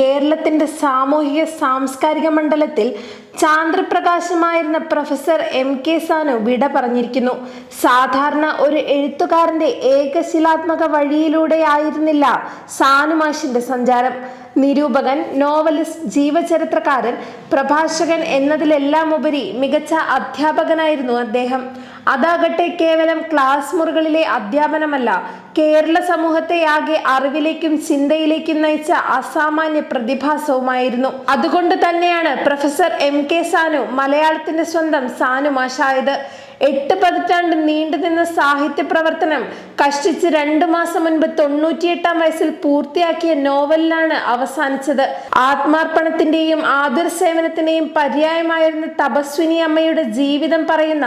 കേരളത്തിന്റെ സാമൂഹിക സാംസ്കാരിക മണ്ഡലത്തിൽ ചാന്ദ്രപ്രകാശമായിരുന്ന പ്രൊഫസർ എം കെ സാനു വിട പറഞ്ഞിരിക്കുന്നു. സാധാരണ ഒരു എഴുത്തുകാരന്റെ ഏകശിലാത്മക വഴിയിലൂടെയായിരുന്നില്ല സാനുമാഷിന്റെ സഞ്ചാരം. നിരൂപകൻ നോവലിസ്റ്റ് ജീവചരിത്രകാരൻ പ്രഭാഷകൻ എന്നതിലെല്ലാം ഉപരി മികച്ച അധ്യാപകനായിരുന്നു അദ്ദേഹം. അതാകട്ടെ കേവലം ക്ലാസ് മുറികളിലെ അധ്യാപനമല്ല കേരള സമൂഹത്തെയാകെ അറിവിലേക്കും ചിന്തയിലേക്കും നയിച്ച അസാമാന്യ പ്രതിഭാസവുമായിരുന്നു. അതുകൊണ്ട് തന്നെയാണ് പ്രൊഫസർ എം കെ സാനു മലയാളത്തിന്റെ സ്വന്തം സാനു മാഷായത്. എട്ട് പതിറ്റാണ്ട് നീണ്ടുനിന്ന സാഹിത്യ പ്രവർത്തനം കഷ്ടിച്ച് രണ്ടു മാസം മുൻപ് തൊണ്ണൂറ്റിയെട്ടാം വയസ്സിൽ പൂർത്തിയാക്കിയ നോവലിലാണ് അവസാനിച്ചത്. ആത്മാർപ്പണത്തിന്റെയും ആതുര സേവനത്തിന്റെയും പര്യായമായിരുന്ന തപസ്വിനി അമ്മയുടെ ജീവിതം പറയുന്ന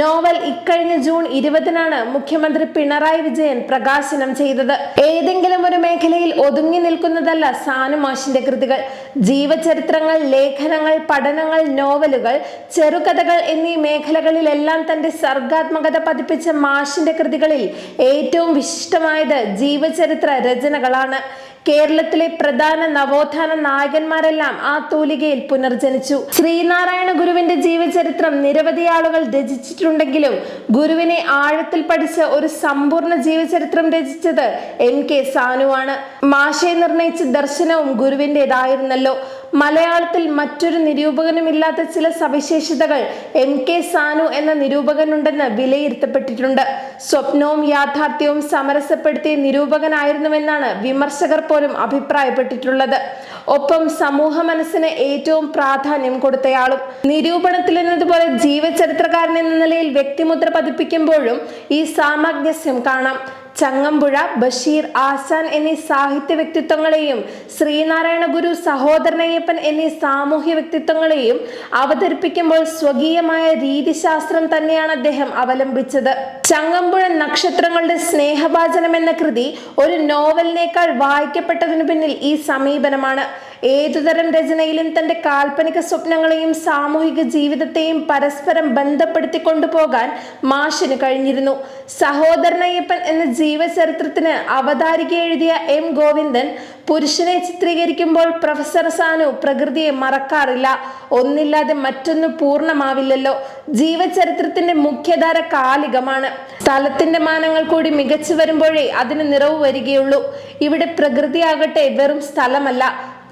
നോവൽ ഇക്കഴിഞ്ഞ ജൂൺ ഇരുപതിനാണ് മുഖ്യമന്ത്രി പിണറായി വിജയൻ പ്രകാശനം ചെയ്തത്. ഏതെങ്കിലും ഒരു മേഖലയിൽ ഒതുങ്ങി നിൽക്കുന്നതല്ല സാനുമാഷിന്റെ കൃതികൾ. ജീവചരിത്രങ്ങൾ ലേഖനങ്ങൾ പഠനങ്ങൾ നോവലുകൾ ചെറുകഥകൾ എന്നീ മേഖലകളിലെല്ലാം തന്റെ സർഗാത്മകത പതിപ്പിച്ച മാഷിന്റെ കൃതികളിൽ ഏറ്റവും വിശിഷ്ടമായത് ജീവചരിത്ര രചനകളാണ്. കേരളത്തിലെ പ്രധാന നവോത്ഥാന നായകന്മാരെല്ലാം ആ തൂലികയിൽ പുനർജനിച്ചു. ശ്രീനാരായണ ഗുരുവിന്റെ ജീവചരിത്രം നിരവധി ആളുകൾ രചിച്ചിട്ടുണ്ടെങ്കിലും ഗുരുവിനെ ആഴത്തിൽ പഠിച്ച ഒരു സമ്പൂർണ ജീവചരിത്രം രചിച്ചത് എം കെ സാനുവാണ്. മാഷെ നിർണയിച്ച ദർശനവും ഗുരുവിന്റെതായിരുന്നല്ലോ മലയാളത്തിൽ മറ്റൊരു നിരൂപകനുമില്ലാത്ത ചില സവിശേഷതകൾ എം കെ സാനു എന്ന നിരൂപകനുണ്ടെന്ന് വിലയിരുത്തപ്പെട്ടിട്ടുണ്ട്. സ്വപ്നവും യാഥാർത്ഥ്യവും സമരസപ്പെടുത്തിയ നിരൂപകനായിരുന്നുവെന്നാണ് വിമർശകർ പോലും അഭിപ്രായപ്പെട്ടിട്ടുള്ളത്. ഒപ്പം സമൂഹ മനസ്സിന് ഏറ്റവും പ്രാധാന്യം കൊടുത്തയാളും. നിരൂപണത്തിൽ എന്നതുപോലെ ജീവചരിത്രകാരൻ എന്ന നിലയിൽ വ്യക്തിമുദ്ര പതിപ്പിക്കുമ്പോഴും ഈ സാമഗ്രസ്യം കാണാം. ചങ്ങമ്പുഴ ബഷീർ ആശാൻ എന്നീ സാഹിത്യ വ്യക്തിത്വങ്ങളെയും ശ്രീനാരായണ ഗുരു സഹോദരനയ്യപ്പൻ എന്നീ സാമൂഹ്യ വ്യക്തിത്വങ്ങളെയും അവതരിപ്പിക്കുമ്പോൾ സ്വകീയമായ രീതിശാസ്ത്രം തന്നെയാണ് അദ്ദേഹം അവലംബിച്ചത്. ചങ്ങമ്പുഴ നക്ഷത്രങ്ങളുടെ സ്നേഹഭാചനം എന്ന കൃതി ഒരു നോവലിനേക്കാൾ വായിക്കപ്പെട്ടതിനു പിന്നിൽ ഈ സമീപനമാണ്. ഏതുതരം രചനയിലും തന്റെ കാൽപ്പനിക സ്വപ്നങ്ങളെയും സാമൂഹിക ജീവിതത്തെയും പരസ്പരം ബന്ധപ്പെടുത്തി കൊണ്ടുപോകാൻ മാഷിന് കഴിഞ്ഞിരുന്നു. സഹോദരനയ്യപ്പൻ എന്ന ജീവചരിത്രത്തിന് അവതാരിക എഴുതിയ എം ഗോവിന്ദൻ പുരുഷനെ ചിത്രീകരിക്കുമ്പോൾ പ്രൊഫസർ സാനു പ്രകൃതിയെ മറക്കാറില്ല. ഒന്നില്ലാതെ മറ്റൊന്ന് പൂർണമാവില്ലല്ലോ. ജീവചരിത്രത്തിന്റെ മുഖ്യധാര കാലികമാണ്. സ്ഥലത്തിന്റെ മാനങ്ങൾ കൂടി മികച്ചു വരുമ്പോഴേ അതിന് നിറവ് വരികയുള്ളൂ. ഇവിടെ പ്രകൃതിയാകട്ടെ വെറും സ്ഥലമല്ല.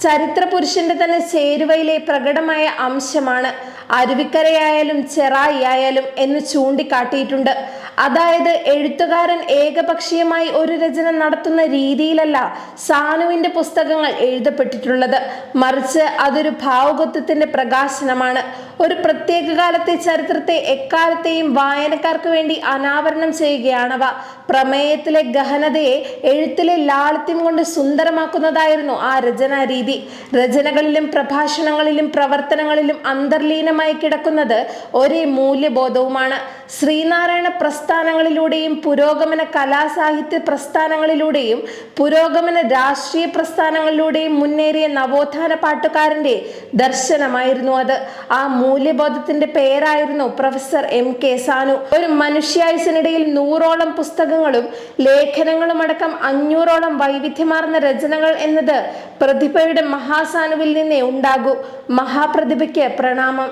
ചരിത്ര പുരുഷന്റെ തന്നെ ചേരുവയിലെ പ്രകടമായ അംശമാണ്. അരുവിക്കരയായാലും ചെറായി ആയാലും എന്ന് ചൂണ്ടിക്കാട്ടിയിട്ടുണ്ട്. അതായത് എഴുത്തുകാരൻ ഏകപക്ഷീയമായി ഒരു രചന നടത്തുന്ന രീതിയിലല്ല സാനുവിന്റെ പുസ്തകങ്ങൾ എഴുതപ്പെട്ടിട്ടുള്ളത്. മറിച്ച് അതൊരു ഭാവുകത്വത്തിന്റെ പ്രകാശനമാണ്. ഒരു പ്രത്യേക കാലത്തെ ചരിത്രത്തെ എക്കാലത്തെയും വായനക്കാർക്ക് വേണ്ടി അനാവരണം ചെയ്യുകയാണവ പ്രമേയത്തിലെ ഗഹനതയെ എഴുത്തിലെ ലാളിത്യം കൊണ്ട് സുന്ദരമാക്കുന്നതായിരുന്നു ആ രചനാ രീതി. രചനകളിലും പ്രഭാഷണങ്ങളിലും പ്രവർത്തനങ്ങളിലും അന്തർലീനമായി കിടക്കുന്നത് ഒരേ മൂല്യബോധവുമാണ്. ശ്രീനാരായണ പ്രസ്ഥാനങ്ങളിലൂടെയും പുരോഗമന കലാസാഹിത്യ പ്രസ്ഥാനങ്ങളിലൂടെയും പുരോഗമന രാഷ്ട്രീയ പ്രസ്ഥാനങ്ങളിലൂടെയും മുന്നേറിയ നവോത്ഥാന പാട്ടുകാരന്റെ ദർശനമായിരുന്നു അത്. ആ മൂല്യബോധത്തിന്റെ പേരായിരുന്നു പ്രൊഫസർ എം കെ സാനു. ഒരു മനുഷ്യായുസിനിടയിൽ നൂറോളം പുസ്തകങ്ങളും ലേഖനങ്ങളും അടക്കം അഞ്ഞൂറോളം വൈവിധ്യമാർന്ന രചനകൾ എന്നത് പ്രതിഭയുടെ മഹാസാനുവിൽ നിന്നേ ഉണ്ടാകൂ. മഹാപ്രതിഭയ്ക്ക് പ്രണാമം.